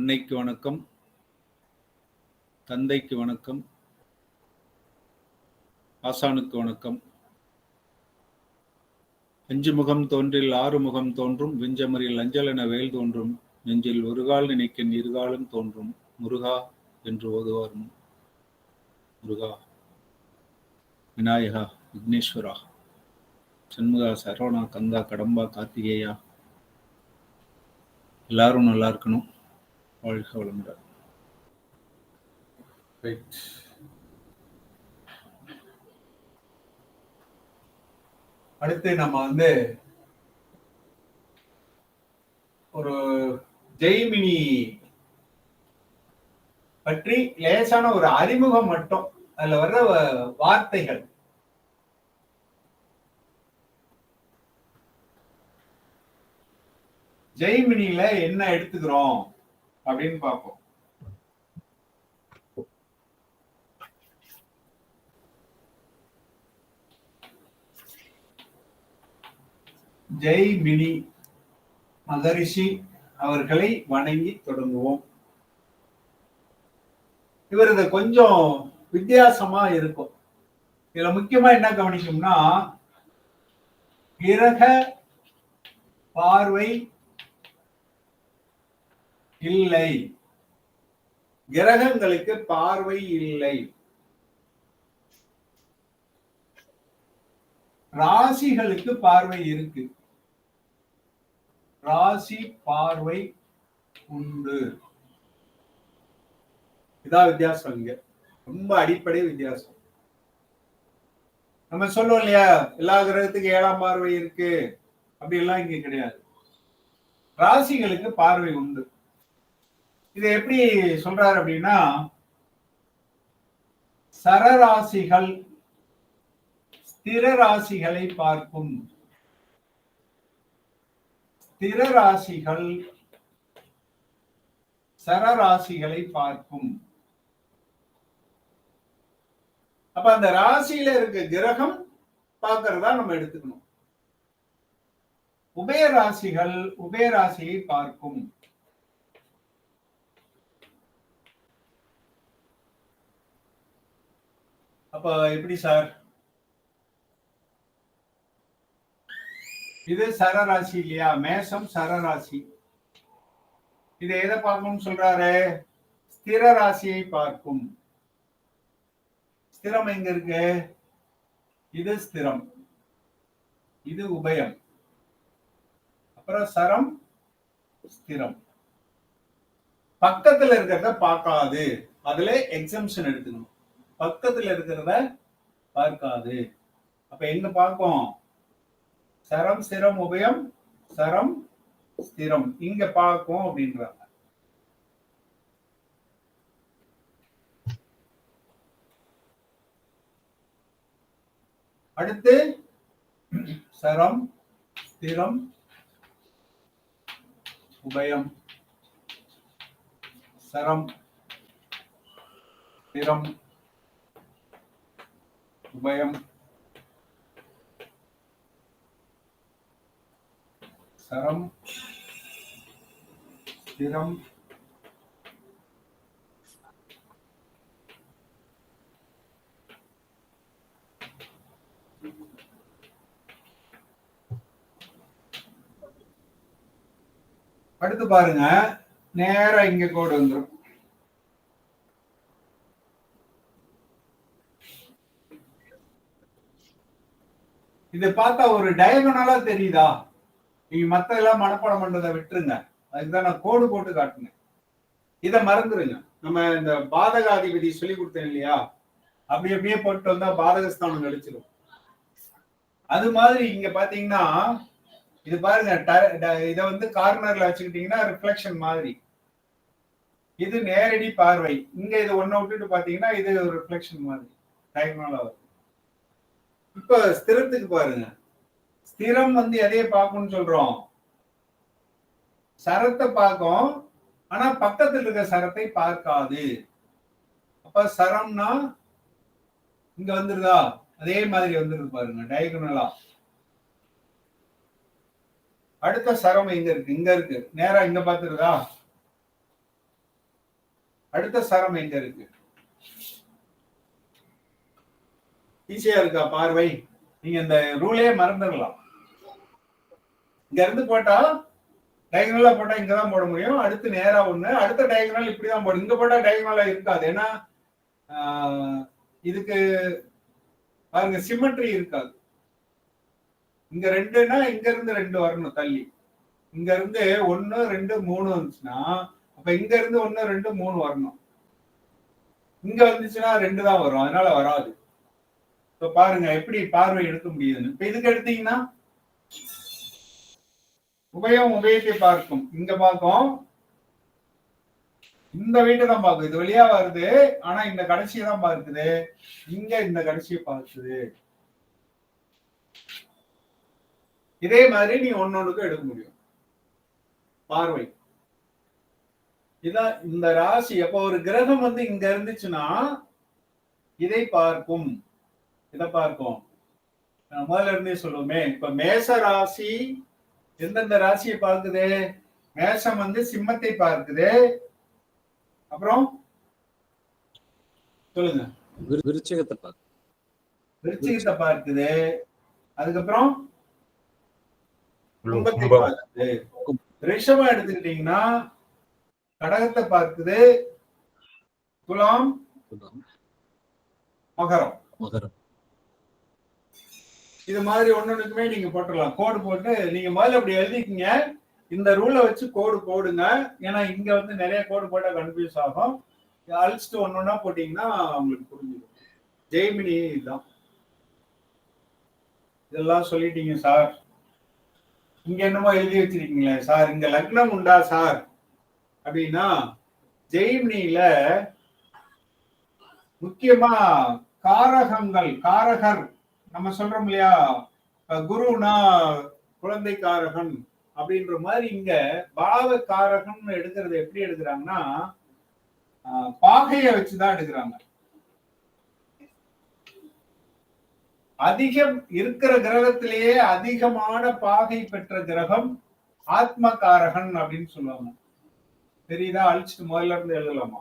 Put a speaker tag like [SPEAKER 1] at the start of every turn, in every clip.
[SPEAKER 1] அன்னைக்கு வணக்கம். தந்தைக்கு வணக்கம். ஆசானுக்கு வணக்கம். அஞ்சு முகம் தோன்றில் ஆறு முகம் தோன்றும் விஞ்சமரில் அஞ்சல் என வேல் தோன்றும் நெஞ்சில் ஒரு கால் நினைக்கின் இருகாலும் தோன்றும் முருகா என்று ஓதுவார் முருகா விநாயகா விக்னேஸ்வரா சண்முகா சரவணா கந்தா கடம்பா கார்த்திகேயா எல்லாரும் நல்லா இருக்கணும். வாழ்க வளமுடன்.
[SPEAKER 2] ரைட் அடுத்து நம்ம வந்து ஒரு ஜெய்மினி பற்றி லேசான ஒரு அறிமுகம் மட்டும். அதுல வர்ற வ- வார்த்தைகள். ஜெய்மினியில என்ன எடுத்துக்கிறோம்? அப்படின்னு பார்ப்போம். ஜெய் மினி மகரிஷி அவர்களை வணங்கி தொடங்குவோம். இவரது கொஞ்சம் வித்தியாசமா இருக்கும். இதுல முக்கியமா என்ன கவனிக்கும்னா கிரக பார்வை இல்லை. கிரகங்களுக்கு பார்வை இல்லை. ராசிகளுக்கு பார்வை இருக்கு. ராசி பார்வை உண்டு. இதான் வித்தியாசம் இங்க. ரொம்ப அடிப்படை வித்தியாசம். நம்ம சொல்லுவோம் இல்லையா? எல்லா கிரகத்துக்கும் ஏழாம் பார்வை இருக்கு. அப்படி எல்லாம் இங்க கிடையாது. ராசிகளுக்கு பார்வை உண்டு. இதை எப்படி சொல்றாரு அப்படின்னா சரராசிகள் ஸ்திர ராசிகளை பார்க்கும். ஸ்திர ராசிகள் சரராசிகளை பார்க்கும். அப்ப அந்த ராசியில இருக்க கிரகம் பார்க்கறதா நம்ம எடுத்துக்கணும். உபய ராசிகள் உபய ராசியை பார்க்கும். அப்ப எப்படி சார்? இது சரராசி இல்லையா? மேஷம் சரராசி. இது எதை பார்க்கணும்னு சொல்றாரு? ஸ்திர ராசியை பார்க்கும். ஸ்திரம் எங்க இருக்கு? இது ஸ்திரம். இது உபயம். அப்புறம் சரம் ஸ்திரம். பக்கத்துல இருக்கிறத பார்க்காது. அதுல எக்ஸம்ஷன் எடுத்துக்கணும். பக்கத்துல இருக்கிறத பார்க்காது. அப்ப என்ன பார்ப்போம்? சரம் சிரம் உபயம் சரம் ஸ்திரம். இங்க பார்க்கும் அப்படின்றாங்க. அடுத்து சரம் ஸ்திரம் உபயம் சரம் ஸ்திரம். உபயம் சரம். ஸ்திரம் அடுத்து பாருங்க நேரா இங்க கோடு வந்துரும். இதை பார்த்தா ஒரு டயகனலா தெரியுதா? நீங்க மத்த எல்லாம் மனப்பாடம் பண்றதை விட்டுருங்க. அதுக்குதான் நான் கோடு போட்டு காட்டுனேன். இதை மறந்துருங்க. நம்ம இந்த பாதகாதிபதி சொல்லி கொடுத்தேன் இல்லையா? அப்படி அப்படியே போட்டு வந்தா பாதகஸ்தானம் கழிச்சிடும் அது மாதிரி இங்க பாத்தீங்கன்னா இது பாருங்க இதை வந்து கார்னர்ல வச்சுக்கிட்டீங்கன்னா ரிஃப்ளெக்ஷன் மாதிரி. இது நேரடி பார்வை. இங்க இது ஒன்ன விட்டுட்டு பாத்தீங்கன்னா இது ஒரு ரிஃப்ளெக்ஷன் மாதிரி. டைம் வரும். இப்ப ஸ்திரத்துக்கு பாருங்க. ஸ்திரம் வந்து எதைய பார்க்கும்னு சொல்றோம்? சரத்தை பார்க்கும். ஆனா பக்கத்துல இருக்க சரத்தை பார்க்காது. அப்ப சரம்னா இங்க வந்துருதா? அதே மாதிரி வந்துருக்கு பாருங்க டயகனலா அடுத்த சரம் எங்க இருக்கு? இங்க இருக்கு. நேரா இங்க பாத்துருதா அடுத்த சரம் எங்க இருக்கு? ஈஸியா இருக்கா பார்வை? நீங்க இந்த ரூலே மறந்துடலாம். இங்க இருந்து போட்டா டயகனலா போட்டா இங்கதான் போட முடியும். அடுத்து நேரா ஒண்ணு அடுத்த டயகனல் இப்படிதான் போடும் இங்க போட்டா டயகனலா இருக்காது. ஏன்னா இதுக்கு பாருங்க சிமெட்ரி இருக்காது. இங்க ரெண்டுன்னா இங்க இருந்து ரெண்டு வரணும் தள்ளி. இங்க இருந்து ஒன்னு ரெண்டு மூணு வந்துச்சுன்னா அப்ப இங்க இருந்து ஒன்னு ரெண்டு மூணு வரணும். இங்க வந்துச்சுன்னா ரெண்டு தான் வரும். அதனால வராது. இப்ப பாருங்க எப்படி பார்வை எடுக்க முடியுதுன்னு. இப்ப இதுக்கு எடுத்தீங்கன்னா உபயம் உபயத்தை பார்க்கும். இங்க பார்க்கும். இந்த வீட்டை தான் பார்க்கும். இது வழியா வருது ஆனா இந்த கடைசியை தான் பார்க்குது. இங்க இந்த கடைசியை பார்க்குது. இதே மாதிரி நீ ஒன்னொன்னுக்கும் எடுக்க முடியும். பார்வை. இதான் இந்த ராசி. அப்போ ஒரு கிரகம் வந்து இங்க இருந்துச்சுன்னா இதை பார்க்கும். இதை பார்க்கும். நான் முதல்ல இருந்தே சொல்லுவோமே இப்ப மேச ராசி எந்தெந்த ராசியை பார்க்குது? மேஷம் வந்து சிம்மத்தை பார்க்குது. அப்புறம் சொல்லுங்க.
[SPEAKER 3] விரு- விருச்சிகத்தை பார்க்க
[SPEAKER 2] விருச்சிகத்தை பார்க்குது. அதுக்கப்புறம்
[SPEAKER 4] கும்பம்.
[SPEAKER 2] பார்க்குது. ரிஷபம் எடுத்துக்கிட்டீங்கன்னா கடகத்தை பார்க்குது. துலாம், மகரம்.
[SPEAKER 3] மகரம்.
[SPEAKER 2] இது மாதிரி ஒன்னொன்றுக்குமே நீங்க போட்டுடலாம். கோடு போட்டு நீங்க முதல்ல அப்படி எழுதிக்கிங்க. இந்த ரூலை வச்சு கோடு போடுங்க. ஏன்னா இங்க வந்து நிறைய கோடு போட்டா கன்ஃபியூஸ் ஆகும். அழிச்சிட்டு ஒன்னொன்னா போட்டீங்கன்னா உங்களுக்கு புரிஞ்சிடும். ஜெய்மினி இதுதான். இதெல்லாம் சொல்லிட்டீங்க சார். இங்க என்னமோ எழுதி வச்சிருக்கீங்களே சார். இங்க லக்னம் உண்டா சார்? அப்படின்னா ஜெய்மினியில முக்கியமா காரகங்கள் காரகர் நம்ம சொல்றோம் இல்லையா? குருனா குழந்தை காரகன் அப்படின்ற மாதிரி இங்க பாவ எடுக்கிறது எப்படி எடுக்கிறாங்கன்னா ஆஹ், பாகைய வச்சுதான் எடுக்கிறாங்க. அதிகம் இருக்கிற கிரகத்திலேயே அதிகமான பாகை பெற்ற கிரகம் ஆத்ம காரகன் அப்படின்னு சொல்லுவாங்க. தெரியுதா? அழிச்சிட்டு முதல்ல இருந்து எழுதலாமா?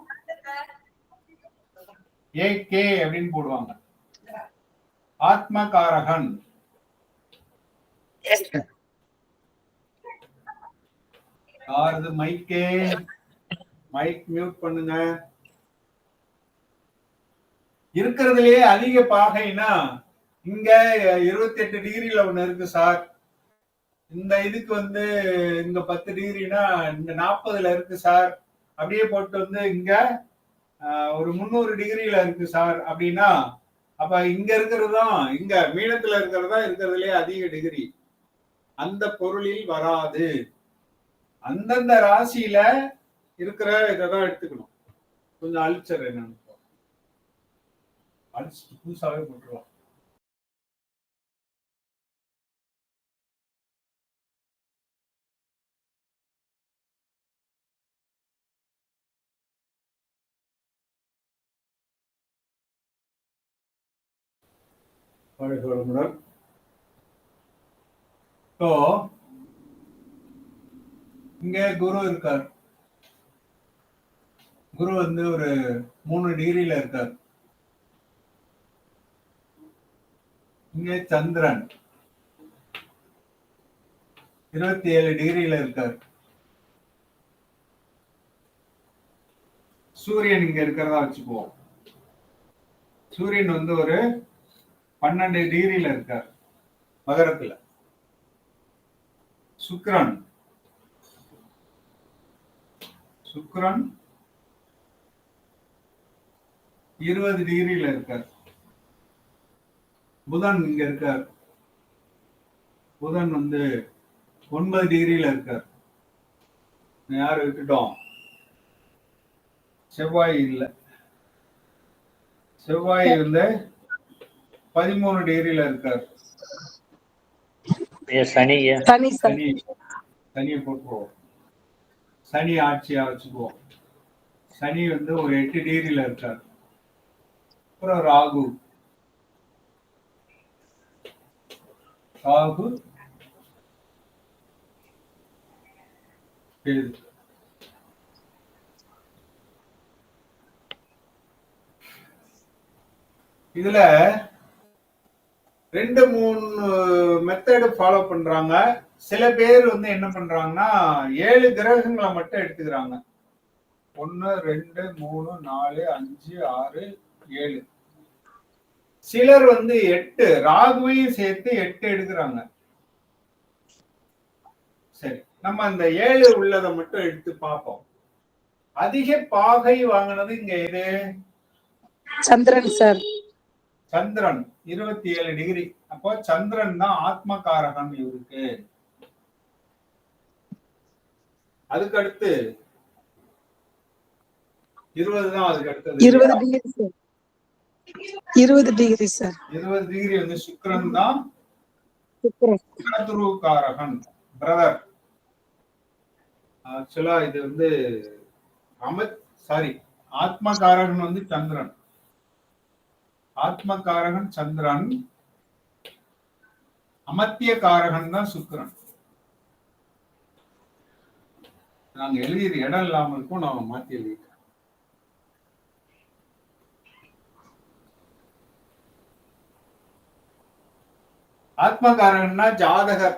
[SPEAKER 2] ஏ கே அப்படின்னு போடுவாங்க. ஆத்மகாரகன். யாருது மைக்கே மைக் மியூட் பண்ணுங்க. இருக்கிறதுலயே அதிக பாகைனா இங்க இருபத்தி எட்டு டிகிரில ஒண்ணு இருக்கு சார் இந்த இதுக்கு வந்து இங்க பத்து டிகிரினா இந்த நாற்பதுல இருக்கு சார் அப்படியே போட்டு வந்து இங்க ஆஹ், ஒரு முந்நூறு டிகிரில இருக்கு சார் அப்படின்னா அப்ப இங்க இருக்கிறதும் இங்க மீனத்துல இருக்கிறதா தான் அதிக டிகிரி அந்த பொருளில் வராது. அந்தந்த ராசியில இருக்கிற இதான் எடுத்துக்கணும். கொஞ்சம் அழிச்சர் என்னன்னு அழிச்சிட்டு புதுசாவே போட்டுருவோம் வாழ்க வளமுடன் ஸோ இங்க குரு இருக்கார். குரு வந்து ஒரு மூணு டிகிரியில இருக்கார். இங்க சந்திரன். இருபத்தி ஏழு டிகிரியில இருக்கார். சூரியன் இங்க இருக்கிறதா வச்சுக்குவோம். சூரியன் வந்து ஒரு பன்னெண்டு டிகிரியில இருக்கார். மகரத்துல. சுக்ரன். சுக்ரன் இருபது டிகிரியில இருக்கார். புதன் இங்க இருக்கார். புதன் வந்து ஒன்பது டிகிரியில இருக்கார். யார் விட்டுட்டோம் செவ்வாய் இல்லை. செவ்வாய் வந்து பதிமூணு டிகிரியில இருக்காரு.
[SPEAKER 4] சனி
[SPEAKER 5] சனி
[SPEAKER 2] சனியை போட்டுருவோம். சனி ஆட்சியா வச்சுக்குவோம். சனி வந்து ஒரு எட்டு டிகிரியில இருக்காரு. அப்புறம் ராகு. ராகு. இதுல ரெண்டு மூணு மெத்தடு ஃபாலோ பண்றாங்க. சில பேர் வந்து என்ன பண்றாங்கன்னா ஏழு கிரகங்களை மட்டும் எடுத்துக்கிறாங்க. ஒன்னு ரெண்டு மூணு நாலு அஞ்சு ஆறு ஏழு. சிலர் வந்து எட்டு ராகுவையும் சேர்த்து எட்டு எடுக்கிறாங்க. சரி நம்ம அந்த ஏழு உள்ளதை மட்டும் எடுத்து பார்ப்போம். அதிக பாகை வாங்கினது இங்க எது?
[SPEAKER 4] சந்திரன் சார்.
[SPEAKER 2] சந்திரன் இருபத்தி ஏழு டிகிரி. அப்போ சந்திரன் தான் ஆத்மகாரகன் இவருக்கு. அதுக்கு அடுத்து இருபது தான் அதுக்கு அடுத்தது.
[SPEAKER 4] இருபது டிகிரி சார் இருபது டிகிரி சார்
[SPEAKER 2] இருபது டிகிரி வந்து சுக்கிரன் தான். கடதுருக்காரகன் பிரதர் ஆக்சுவலா இது வந்து அமத் சாரி ஆத்மகாரகன் வந்து சந்திரன். ஆத்மகாரகன் சந்திரன் அமத்திய காரகன் தான் சுக்கரன். நாங்க எழுதியது இடம் இல்லாம இருக்கும் நான் மாத்தி எழுதிட்டேன். ஆத்மகாரகன்னா ஜாதகர்.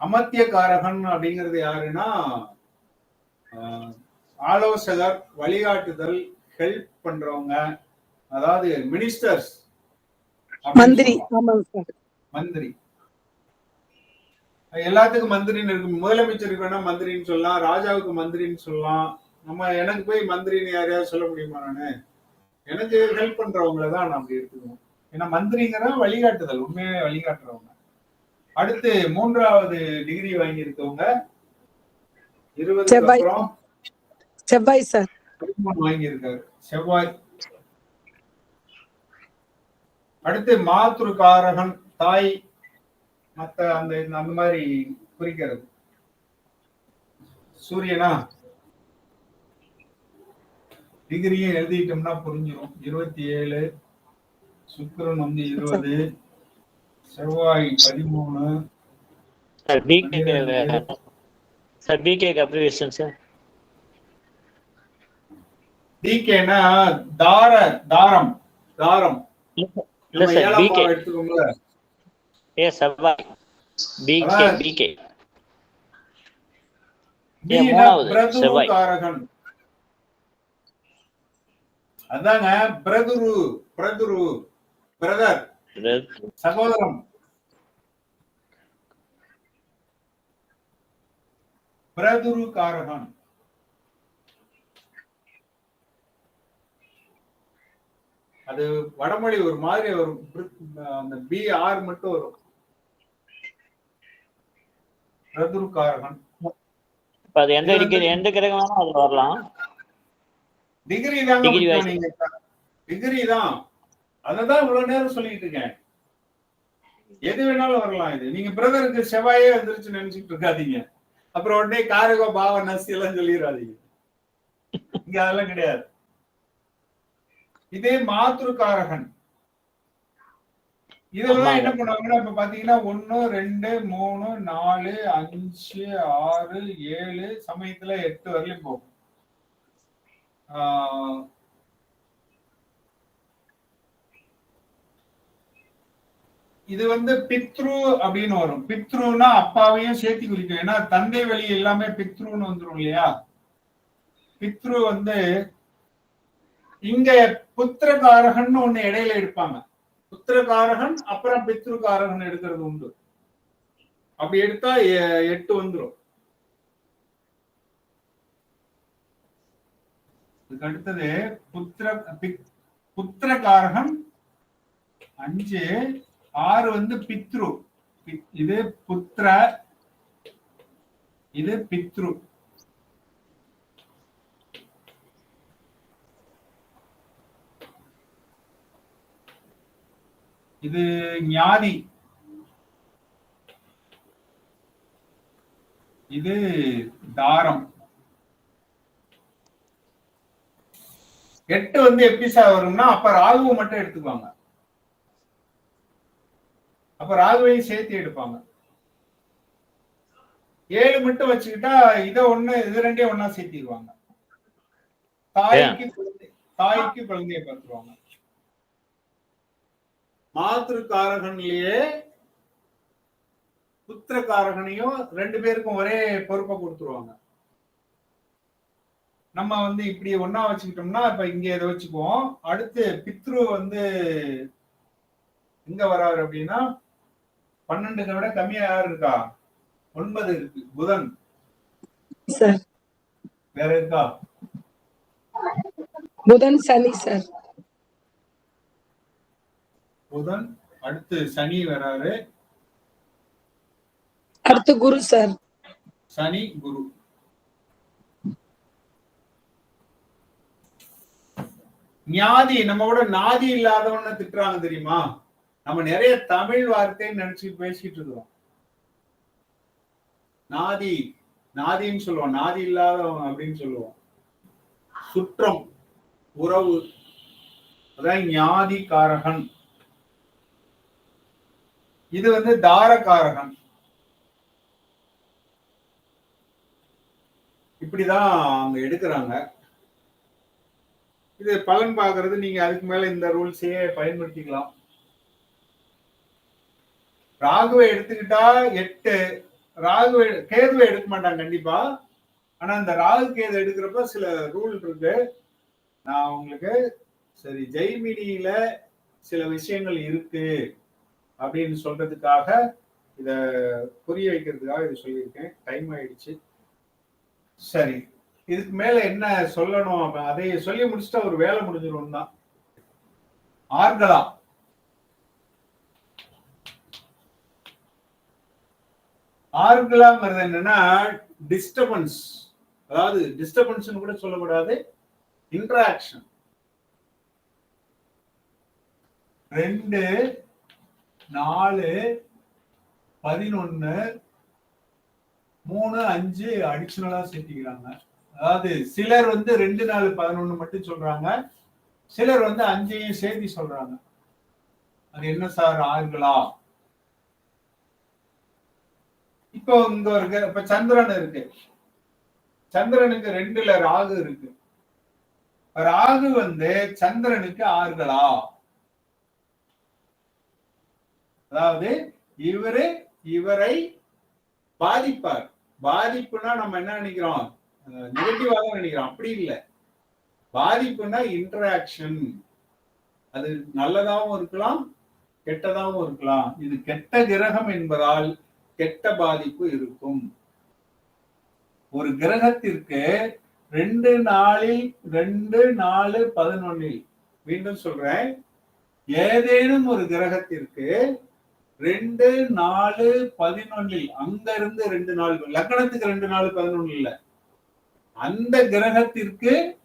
[SPEAKER 2] அமத்திய காரகன் அப்படிங்கிறது யாருன்னா ஆஹ், ஆலோசகர் வழிகாட்டுதல் ஹெல்ப் பண்றவங்க. அதாவது மினிஸ்டர்ஸ்
[SPEAKER 4] மந்திரி.
[SPEAKER 2] மந்திரி. எல்லாத்துக்கும் மந்திரின்னு இருக்கு. முதலமைச்சருக்கு வேணா மந்திரின்னு சொல்லலாம் ராஜாவுக்கு மந்திரின்னு சொல்லலாம். நம்ம எனக்கு போய் மந்திரின்னு யாரையாவது சொல்ல முடியுமா நானு? எனக்கு ஹெல்ப் பண்றவங்கள தான் நான் அப்படி எடுத்துக்குவோம் ஏன்னா மந்திரிங்கிற வழிகாட்டுதல் உண்மையாவே வழிகாட்டுறவங்க. அடுத்து மூன்றாவது டிகிரி வாங்கி இருக்கவங்க இருபதுக்கு
[SPEAKER 4] செவ்வாய். சார்.
[SPEAKER 2] வாங்கி இருக்காரு செவ்வாய். அடுத்து மாத்ருகாரகன் தாய் மத்த அந்த அந்த மாதிரி குறிக்கிறது. சூரியனா? டிகிரியும் எழுதிட்டோம்னா புரிஞ்சிடும் இருபத்தி ஏழு சுக்கிரன் வந்து இருபது செவ்வாய் பதிமூணு.
[SPEAKER 5] சார் பிகே சார் பிகேக்கு அப்ரிவேஷன் சார்.
[SPEAKER 2] டிகேனா தார தாரம் தாரம்.
[SPEAKER 5] இல்ல சார் பிகே ஏ செவ்வாய் பிகே. பிகே மூணாவது, செவ்வாய்.
[SPEAKER 2] அதாங்க பிரதுரு பிரதுரு பிரதர் சகோதரம். பிரதுரு காரகன் அது வடமொழி ஒரு மாதிரி வரும் பிர- அந்த பி ஆர் மட்டும் வரும்.
[SPEAKER 5] அது எந்த டிகிரி எந்த கிரகம் வேணா அதுல வரலாம்.
[SPEAKER 2] டிகிரி. நீங்க டிகிரி தான். அததான் இவ்வளவு நேரம் சொல்லிட்டு இருக்கேன். எது வேணாலும் வரலாம் இது. நீங்க பிரதருக்கு செவ்வாயே வந்துருச்சு நினைச்சிட்டு இருக்காதீங்க. அப்புறம் உடனே காரக பாவ நசி எல்லாம் சொல்லிடாதீங்க இங்க அதெல்லாம் கிடையாது. இதே மாத்ருகாரகன் இதெல்லாம் என்ன பண்ணுவாங்கன்னா இப்ப பாத்தீங்கன்னா ஒண்ணு ரெண்டு மூணு நாலு அஞ்சு ஆறு ஏழு சமயத்துல எட்டு வரலையும் போகும். இது வந்து பித்ரு அப்படின்னு வரும். பித்ருன்னா அப்பாவையும் சேர்த்து குறிக்கும். ஏன்னா தந்தை வழி எல்லாமே பித்ருன்னு வந்துரும் இல்லையா? பித்ரு வந்து இங்க புத்திரகாரகன் ஒண்ணு இடையில எடுப்பாங்க. புத்திரகாரகன் அப்புறம் பித்ருகாரகன் எடுக்கிறது உண்டு. அப்படி எடுத்தா எ- எட்டு வந்துரும். இதுக்கு அடுத்தது புத்திர பித்- புத்திரகாரகன் அஞ்சு ஆறு வந்து பித்ரு. இது புத்திர இது பித்ரு. இது ஞாதி இது தாரம். எட்டு வந்து எப்படி சார் வரும்னா அப்ப ராகுவை மட்டும் எடுத்துக்குவாங்க. அப்ப ராகுவையும் சேர்த்து எடுப்பாங்க. ஏழு மட்டும் வச்சுக்கிட்டா இத ஒண்ணு இது ரெண்டையும் ஒண்ணா சேர்த்திடுவாங்க. தாய்க்கு தாய்க்கு குழந்தைய பார்த்துருவாங்க. மாத்திருக்காரகன்லயே புத்திரக்காரகனையும் ரெண்டு பேருக்கும் ஒரே பொறுப்பை கொடுத்துருவாங்க. நம்ம வந்து இப்படி ஒண்ணா வச்சுக்கிட்டோம்னா இப்ப இங்க இதை வச்சுக்குவோம். அடுத்து பித்ரு வந்து எங்க வராரு அப்படின்னா பன்னெண்டுக்கு விட கம்மியா யார் இருக்கா? ஒன்பது இருக்கு. புதன்.
[SPEAKER 4] சார்.
[SPEAKER 2] வேற இருக்கா?
[SPEAKER 4] புதன் சனி சார்.
[SPEAKER 2] புதன் அடுத்து சனி வராரு.
[SPEAKER 4] அடுத்து குரு சார்.
[SPEAKER 2] சனி குரு. ஞாதி நம்ம கூட நாதி இல்லாதவன திட்டுறாங்க தெரியுமா? நம்ம நிறைய தமிழ் வார்த்தை நினைச்சு பேசிட்டு இருக்கிறோம் நாதி நாதின்னு சொல்லுவோம். நாதி இல்லாதவன் அப்படின்னு சொல்லுவோம். சுற்றம் உறவு. அதான் ஞாதி காரகன் இது வந்து தாரகாரகன் இப்படிதான் அவங்க எடுக்கிறாங்க. இது பலன் பார்க்கறது நீங்க அதுக்கு மேல இந்த ரூல்ஸையே பயன்படுத்திக்கலாம். ராகுவை எடுத்துக்கிட்டா எட்டு ராகுவை கேதுவை எடுக்க மாட்டாங்க கண்டிப்பா. ஆனா இந்த ராகு கேது எடுக்கிறப்ப சில ரூல் இருக்கு. நான் உங்களுக்கு சரி ஜெய்மினியில சில விஷயங்கள் இருக்கு. அப்படின்னு சொல்றதுக்காக இத புரிய வைக்கிறதுக்காக இது சொல்லியிருக்கேன். டைம் ஆயிடுச்சு. சரி. இதுக்கு மேல என்ன சொல்லணும்? அதை சொல்லி முடிச்சுட்டா ஒரு வேலை முடிஞ்சிடும் தான். ஆர்களா ஆர்களாங்கிறது என்னன்னா டிஸ்டர்பன்ஸ் அதாவது டிஸ்டர்பன்ஸ் கூட சொல்லக்கூடாது. இன்ட்ராக்ஷன் ரெண்டு நாலு பதினொன்னு மூணு அஞ்சு அடிஷனலா சேர்த்திக்கிறாங்க. அதாவது சிலர் வந்து ரெண்டு நாலு பதினொன்னு மட்டும் சொல்றாங்க. சிலர் வந்து அஞ்சையும் சேர்த்தி சொல்றாங்க. அது என்ன சார் ஆறுகளா? இப்போ இங்க இருக்கு இப்ப சந்திரன் இருக்கு. சந்திரனுக்கு ரெண்டுல ராகு இருக்கு. ராகு வந்து சந்திரனுக்கு ஆறுகளா? அதாவது இவரு இவரை பாதிப்பார். பாதிப்புனா நம்ம என்ன நினைக்கிறோம்? நெகட்டிவாக தான் நினைக்கிறோம். அப்படி இல்ல. பாதிப்புனா இன்டராக்ஷன் அது நல்லதாவும் இருக்கலாம் கெட்டதாவும் இருக்கலாம். இது கெட்ட கிரகம் என்பதால் கெட்ட பாதிப்பு இருக்கும். ஒரு கிரகத்திற்கு ரெண்டு நாளில் ரெண்டு நாலு பதினொன்னில் மீண்டும் சொல்றேன். ஏதேனும் ஒரு கிரகத்திற்கு ரெண்டு நாலு பதினொன்னில் அங்க இருந்து ரெண்டு நாள் லக்னத்துக்கு ரெண்டு நாலு பதினொன்னு இல்ல. அந்த கிரகத்திற்கு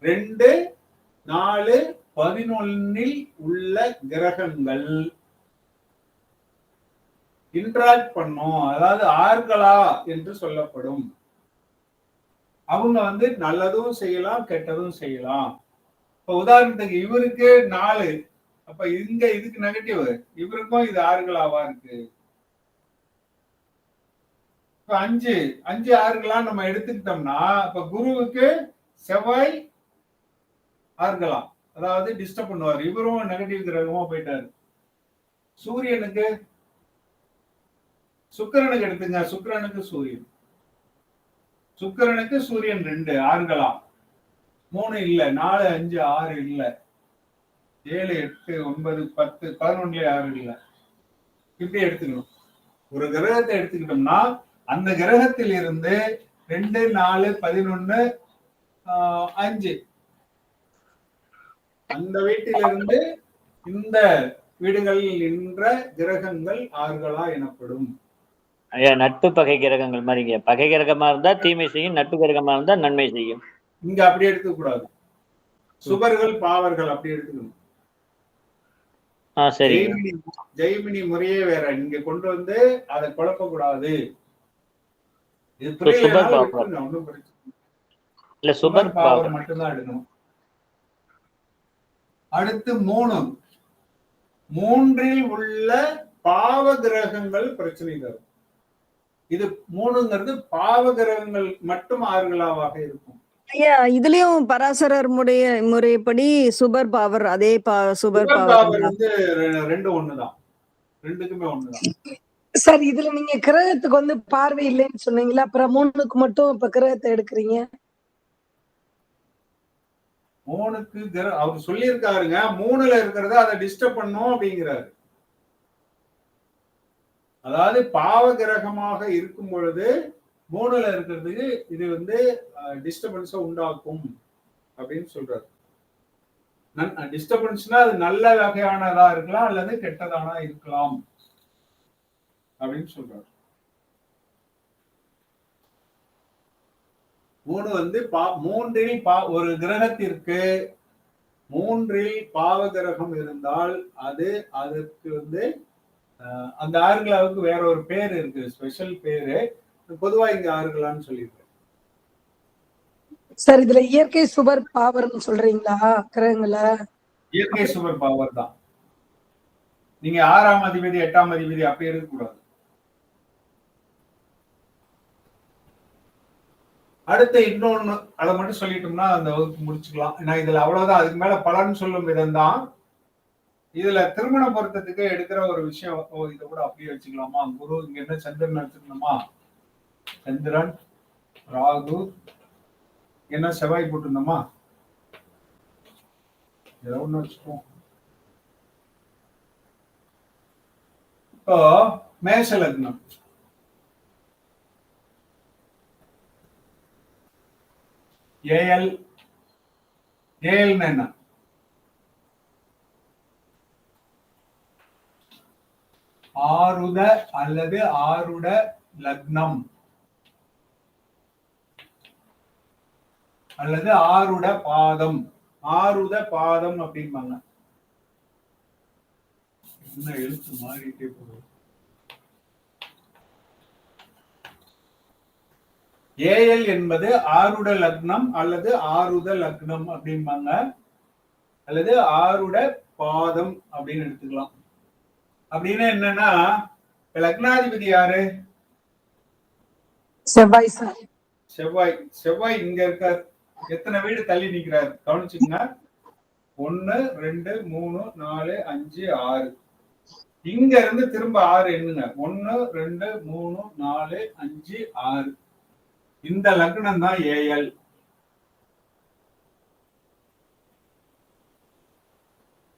[SPEAKER 2] ரெண்டு நாலு பதினொன்னில் உள்ள கிரகங்கள். இன்ட்ராக்ட் பண்ணும். அதாவது ஆர்களா என்று சொல்லப்படும். அவங்க வந்து நல்லதும் செய்யலாம் கெட்டதும் செய்யலாம். இப்ப உதாரணத்துக்கு இவருக்கு நாலு அப்ப இங்க இதுக்கு நெகட்டிவ் இவருக்கும் இது ஆறுகளாவா இருக்கு? இப்ப அஞ்சு அஞ்சு ஆறுகளா நம்ம எடுத்துக்கிட்டோம்னா இப்ப குருவுக்கு செவ்வாய் ஆறுகளாம் அதாவது டிஸ்டர்ப் பண்ணுவார். இவரும் நெகட்டிவ் கிரகமா போயிட்டாரு. சூரியனுக்கு சுக்கிரனுக்கு எடுத்துங்க. சுக்கிரனுக்கு சூரியன். சுக்கிரனுக்கு சூரியன் ரெண்டு ஆறுகளாம் மூணு இல்ல நாலு அஞ்சு ஆறு இல்ல. ஏழு எட்டு ஒன்பது பத்து பதினொன்னுல ஆறு இல்ல இப்படி எடுத்துக்கணும். ஒரு கிரகத்தை எடுத்துக்கிட்டோம்னா அந்த கிரகத்தில் இருந்து ரெண்டு நாலு பதினொன்னு அஞ்சு. அந்த வீட்டிலிருந்து இந்த வீடுகளில் நின்ற கிரகங்கள் ஆறுகளா எனப்படும்.
[SPEAKER 5] ஐயா நட்பு பகை கிரகங்கள் மாதிரிங்க பகை கிரகமா இருந்தா தீமை செய்யும் நட்பு கிரகமா இருந்தா நன்மை செய்யும்.
[SPEAKER 2] இங்க அப்படி எடுத்துக்க கூடாது சுபர்கள் பாவர்கள் அப்படி எடுத்துக்கணும். ஜெய்மினி ஜெய்மினி முறையே வேற. இங்க கொண்டு வந்து அதை குழப்ப கூடாது இல்லை.
[SPEAKER 5] சுபர்
[SPEAKER 2] பாவர் மட்டும்தான் எடுக்கணும். அடுத்து மூணு மூன்றில் உள்ள பாவ கிரகங்கள் பிரச்சனை தரும். இது மூணுங்கிறது பாவ கிரகங்கள் மட்டும் ஆறுகளாவாக இருக்கும்.
[SPEAKER 4] ஐயா இதுலயும் பராசரர் முறைய முறைப்படி சுபர் பவர் அதே சுபர் பவர்
[SPEAKER 2] வந்து ரெ- ரெண்டும் ஒண்ணுதான். ரெண்டுக்குமே ஒண்ணுதான்.
[SPEAKER 4] சார் இதுல நீங்க கிரகத்துக்கு வந்து பார்வை இல்லைன்னு சொன்னீங்களா? அப்புறம் மூணுக்கு மட்டும் இப்ப கிரகத்தை எடுக்கிறீங்க?
[SPEAKER 2] மூணுக்கு அவர் சொல்லியிருக்காருங்க. மூணுல இருக்கிறத அதை டிஸ்டர்ப் பண்ணும் அப்படிங்கிறாரு. அதாவது பாவ கிரகமாக இருக்கும் பொழுது மூணுல இருக்கிறதுக்கு இது வந்து டிஸ்டர்பன்ஸை உண்டாக்கும் அப்படின்னு சொல்றாரு. டிஸ்டர்பன்ஸ்னா அது நல்ல வகையானதா இருக்கலாம் அல்லது கெட்டதானா இருக்கலாம் அப்படின்னு சொல்றாரு. மூணு வந்து பா மூன்றில் பா ஒரு கிரகத்திற்கு மூன்றில் பாவ கிரகம் இருந்தால் அது அதற்கு வந்து அஹ், அந்த ஆறுகளாவுக்கு வேற ஒரு பேர் இருக்கு ஸ்பெஷல் பேரு. பொதுவா இங்க ஆறுகளான்னு சொல்லியிருக்கேன்
[SPEAKER 4] சார் இதுல இயற்கை சுபர் பவர்னு சொல்றீங்களா? கிரகங்களை?
[SPEAKER 2] இயற்கை சுவர் பவர் தான். நீங்க ஆறாம் அதிபதி எட்டாம் அதிபதி அப்படி இருக்கக்கூடாது. அடுத்து இன்னொன்னு அதை மட்டும் சொல்லிட்டோம்னா அந்த வகுப்பு முடிச்சுக்கலாம். ஏன்னா இதுல அவ்வளவுதான். அதுக்கு மேல பலன் சொல்லும் விதம் தான். இதுல திருமண பொருத்தத்துக்கு எடுக்கிற ஒரு விஷயம் இதை கூட அப்படியே வச்சுக்கலாமா? குரு இங்க என்ன சந்திரன் எடுத்துக்கணுமா சந்திரன் ராகு என்ன செவ்வாய் போட்டிருந்தோமா? ஏதோ ஒண்ணு வச்சுப்போம் இப்போ மேஷ லக்னம். ஏஎல் ஏஎல்னா என்ன? ஆருத அல்லது ஆருட லக்னம். அல்லது ஆருட பாதம் ஆருத பாதம் அப்படிம்பாங்க. என்ன எழுத்து மாறிட்டே போகுது? ஏஎல் என்பது ஆருட லக்னம் அல்லது ஆருத லக்னம் அப்படிம்பாங்க. அல்லது ஆருட பாதம் அப்படின்னு எடுத்துக்கலாம். அப்படின்னா என்னன்னா லக்னாதிபதி யாரு?
[SPEAKER 4] செவ்வாய்
[SPEAKER 2] செவ்வாய் செவ்வாய் இங்க இருக்கார். எத்தனை வீடு தள்ளி நிக்கிறார்? கவனிச்சுங்க ஒன்னு ரெண்டு மூணு நாலு அஞ்சு ஆறு. இங்க இருந்து திரும்ப ஆறு எண்ணுங்க ஒன்னு ரெண்டு மூணு நாலு அஞ்சு ஆறு. இந்த லக்னம் தான் ஏஎல்.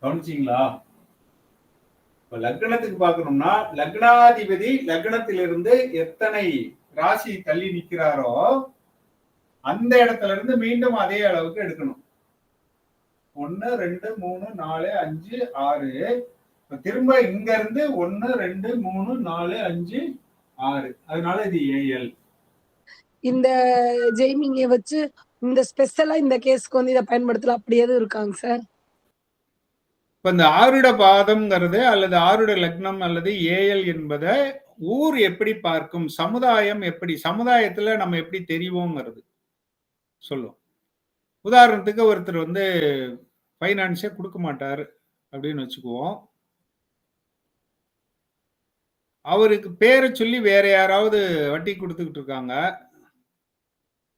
[SPEAKER 2] கவனிச்சிங்களா? இப்ப லக்னத்துக்கு பார்க்கணும்னா லக்னாதிபதி லக்னத்திலிருந்து எத்தனை ராசி தள்ளி நிக்கிறாரோ அந்த இடத்துல இருந்து மீண்டும் அதே அளவுக்கு எடுக்கணும். ஒன்னு ரெண்டு மூணு நாலு அஞ்சு ஆறு. திரும்ப இங்க இருந்து ஒன்னு ரெண்டு மூணு நாலு அஞ்சு ஆறு. அதனால இது ஏஎல்
[SPEAKER 4] இந்த ஜெய்மிங்க வச்சு இந்த ஸ்பெஷலா இந்த கேஸ்க்கு வந்து இதை பயன்படுத்தலாம் அப்படி எதுவும் இருக்காங்க சார்?
[SPEAKER 1] இப்ப இந்த ஆருட பாதம்ங்கிறது அல்லது ஆருட லக்னம் அல்லது ஏஎல் என்பதை ஊர் எப்படி பார்க்கும் சமுதாயம் எப்படி சமுதாயத்துல நம்ம எப்படி தெரிவோங்கிறது. சொல்லும். உதாரணத்துக்கு ஒருத்தர் வந்து ஃபைனான்ஸே கொடுக்க மாட்டார் அப்படின்னு வச்சுக்குவோம். அவருக்கு பேரை சொல்லி வேற யாராவது வட்டி கொடுத்துக்கிட்டு இருக்காங்க.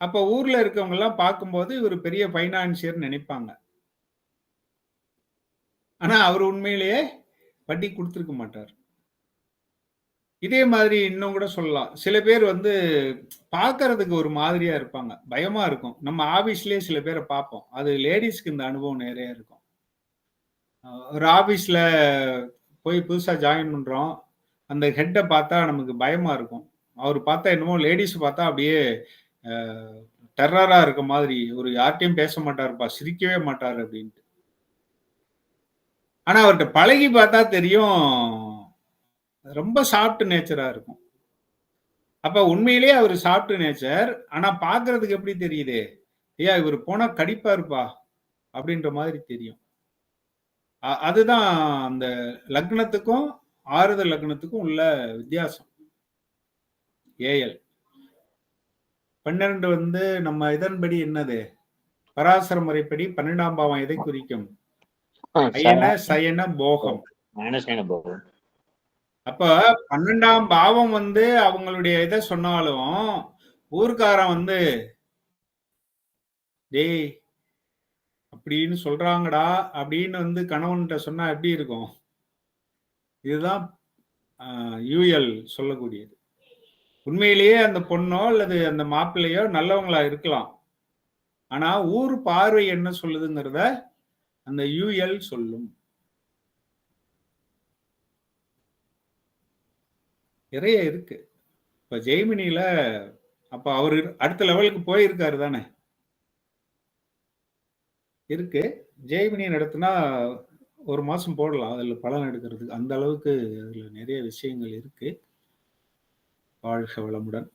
[SPEAKER 1] அப்ப ஊர்ல இருக்கவங்க எல்லாம் பார்க்கும்போது இவர் பெரிய ஃபைனான்சியர் நினைப்பாங்க. ஆனா அவர் உண்மையிலேயே வட்டி கொடுத்துருக்க மாட்டார். இதே மாதிரி இன்னும் கூட சொல்லலாம். சில பேர் வந்து பார்க்கறதுக்கு ஒரு மாதிரியா இருப்பாங்க. பயமா இருக்கும். நம்ம ஆபீஸ்லயே சில பேரை பார்ப்போம். அது லேடிஸ்க்கு இந்த அனுபவம் நிறைய இருக்கும். ஒரு ஆபீஸ்ல போய் புதுசா ஜாயின் பண்றோம். அந்த ஹெட்டை பார்த்தா நமக்கு பயமா இருக்கும். அவர் பார்த்தா என்னமோ லேடிஸ் பார்த்தா அப்படியே டெரரா இருக்க மாதிரி. ஒரு யார்ட்டையும் பேச மாட்டாருப்பா. சிரிக்கவே மாட்டார் அப்படின்ட்டு. ஆனா அவர்கிட்ட பழகி பார்த்தா தெரியும். ரொம்ப சாஃப்ட் நேச்சரா இருக்கும். அப்ப உண்மையிலேயே அவர் சாஃப்ட் நேச்சர் ஆனா பாக்குறதுக்கு எப்படி தெரியுது? ஐயா இவர் போனா கடிப்பா இருப்பா அப்படின்ற மாதிரி தெரியும். அதுதான் அந்த லக்னத்துக்கும் ஆறுதல் லக்னத்துக்கும் உள்ள வித்தியாசம். ஏஎல். பன்னிரண்டு வந்து நம்ம இதன்படி என்னது? பராசர முறைப்படி பன்னெண்டாம் பாவம் எதை குறிக்கும்? அயன சயன
[SPEAKER 5] நைன் போகும்.
[SPEAKER 1] அப்ப பன்னெண்டாம் பாவம் வந்து அவங்களுடைய இதை சொன்னாலும் ஊர்க்காரன் வந்து
[SPEAKER 2] டேய் அப்படின்னு சொல்றாங்கடா அப்படின்னு வந்து கணவன்கிட்ட சொன்னா எப்படி இருக்கும்? இதுதான் யூஎல் சொல்லக்கூடியது. உண்மையிலேயே அந்த பொண்ணோ அல்லது அந்த மாப்பிள்ளையோ நல்லவங்களா இருக்கலாம். ஆனா ஊர் பார்வை என்ன சொல்லுதுங்கிறத அந்த யூஎல் சொல்லும். நிறைய இருக்கு. இப்ப ஜெய்மினியில அப்ப அவர் அடுத்த லெவலுக்கு போயிருக்காரு தானே? இருக்கு. ஜெய்மினி நடத்தினா ஒரு மாசம் போடலாம். அதுல பலன் எடுக்கிறதுக்கு அந்த அளவுக்கு அதுல நிறைய விஷயங்கள் இருக்கு. வாழ்க வளமுடன்.